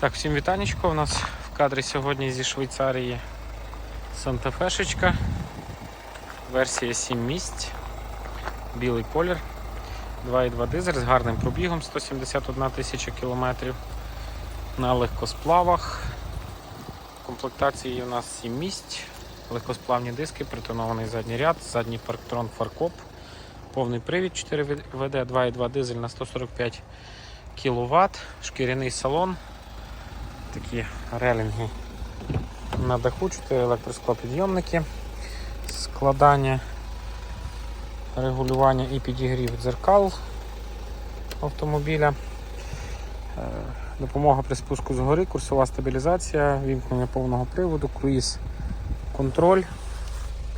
Так, всім вітанечко. У нас в кадрі сьогодні зі Швейцарії Санта-Фешечка. Версія 7 місць. Білий колір. 2,2 дизель з гарним пробігом 171 тисяча кілометрів. На легкосплавах. В комплектації у нас 7 місць. Легкосплавні диски, притонований задній ряд, задній парктрон фаркоп, повний привід 4 ВД, 2,2 дизель на 145 кВт, шкіряний салон, такі релінги. На даху, 4 електросклопідйомники, складання, регулювання і підігрів дзеркал автомобіля, Е, допомога при спуску згори, курсова стабілізація, вімкнення повного приводу, круїз контроль,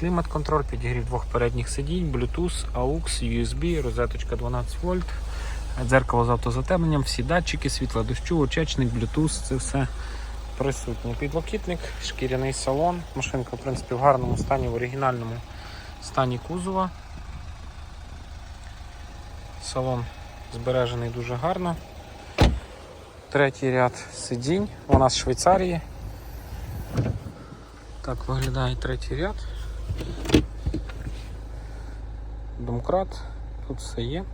клімат-контроль, підігрів двох передніх сидінь, Bluetooth, AUX, USB, розеточка 12 вольт, дзеркало з автозатемненням, всі датчики, світла дощу, очечник, Bluetooth, це все присутнє. Підлокітник, шкіряний салон. Машинка, в принципі, в гарному стані, в оригінальному стані кузова. Салон збережений дуже гарно. Третій ряд сидінь. Вона з Швейцарії. Так виглядає третій ряд. Домкрат, тут все є.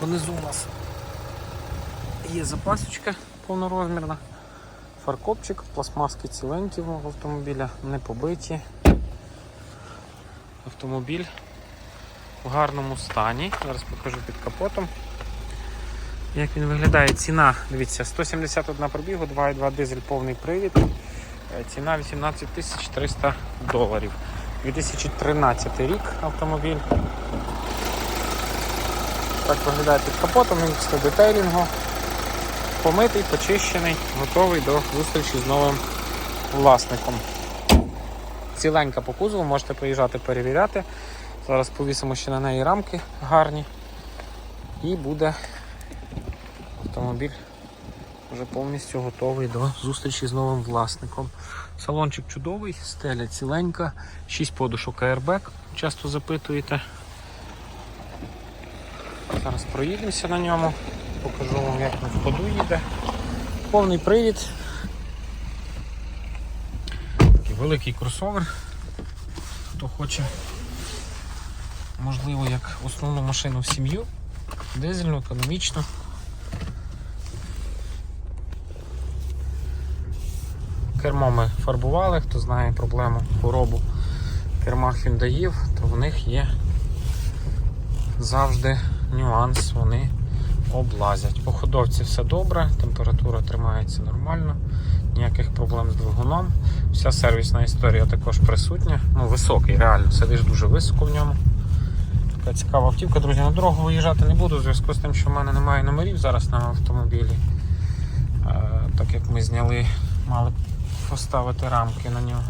Внизу у нас є запасочка повнорозмірна, фаркопчик, пластмаски ціленькі в автомобіля, не побиті. Автомобіль в гарному стані. Зараз покажу під капотом. Як він виглядає? Ціна, дивіться, 171 пробігу, 2,2 дизель повний привід. Е, Ціна 18 300 доларів. 2013 рік автомобіль. Так виглядає під капотом, він після детейлінгу. Помитий, почищений, готовий до зустрічі з новим власником. Ціленька по кузову, можете приїжджати перевіряти. Зараз повісимо ще на неї рамки гарні. І буде автомобіль вже повністю готовий до зустрічі з новим власником. Салончик чудовий, стеля ціленька, 6 подушок airbag, часто запитуєте. Зараз проїдемося на ньому, покажу вам, як він в ходу їде. Повний привід. Такий великий кросовер. Хто хоче, можливо, як основну машину в сім'ю, дизельну, економічну. Кермо ми фарбували, хто знає проблему, хворобу керма Hyundai, то в них є завжди нюанс, вони облазять. По ходовці все добре, температура тримається нормально, ніяких проблем з двигуном. Вся сервісна історія також присутня. Ну, високий, реально, сидиш дуже високо в ньому. Така цікава автівка, друзі, на дорогу виїжджати не буду, в зв'язку з тим, що в мене немає номерів зараз на автомобілі. Е, Так як ми зняли, мали поставити рамки на нього.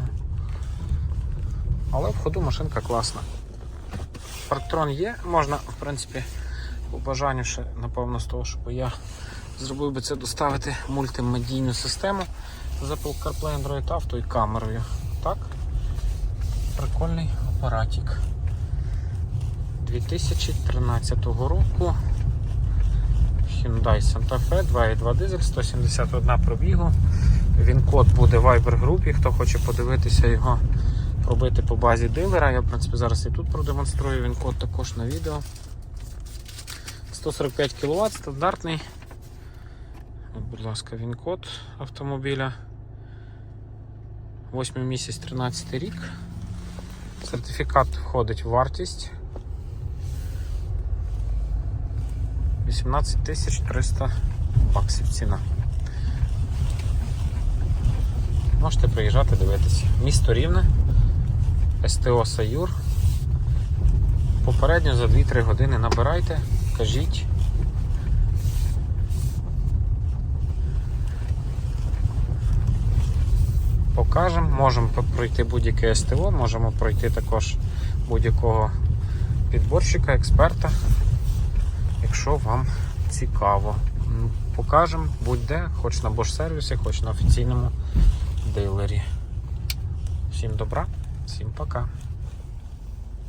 Але в ходу машинка класна. Парктрон є, можна, в принципі, по ще, напевно, з того, щоб я зробив би це доставити мультимедійну систему з Apple CarPlay Android Auto і камерою. Так? Прикольний апаратик. 2013 року. Hyundai Santa Fe 2.2 дизель, 171 пробігу. Він код буде в Viber групі. Хто хоче подивитися його, пробити по базі дилера. Я в принципі зараз і тут продемонструю. Він код також на відео. 145 кВт, стандартний. От, будь ласка, він код автомобіля. 8 місяць 13 рік. Сертифікат входить в вартість. 18 300 баксів ціна. Можете приїжджати дивитися. Місто Рівне, СТО Саюр. Попередньо за 2-3 години набирайте, кажіть. Покажемо, можемо пройти будь-яке СТО, можемо пройти також будь-якого підборщика, експерта, якщо вам цікаво. Покажемо будь-де, хоч на Bosch сервісі, хоч на офіційному дилері. Всім добра, всім пока.